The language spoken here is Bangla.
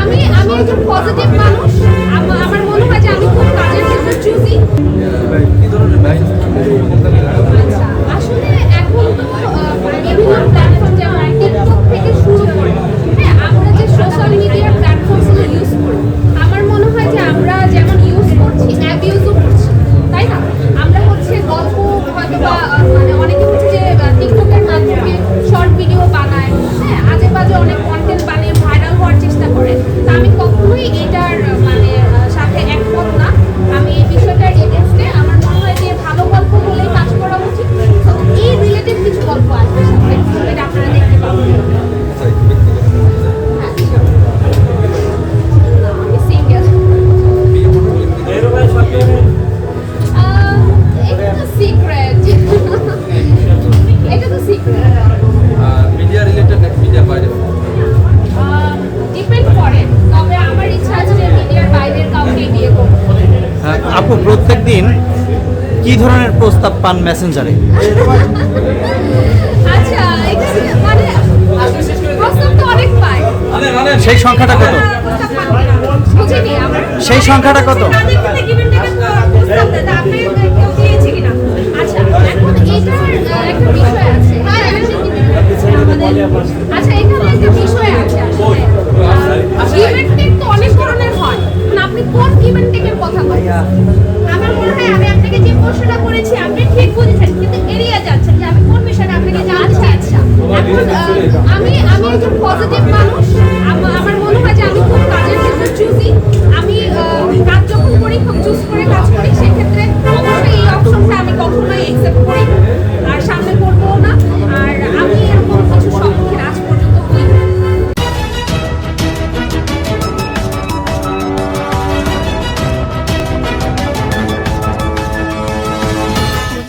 আমি আমি একজন পজিটিভ মানুষ। আমার দেখো প্রত্যেক দিন কি ধরনের প্রস্তাব পান মেসেঞ্জারে? মানে সেই সংখ্যাটা কত? সেই সংখ্যাটা কত? আচ্ছা এখানে একটা বিষয় আছে। আসলে। ইভেন্ট প্রশ্নটা করেছি আপনি ঠিক বুঝেছেন কিন্তু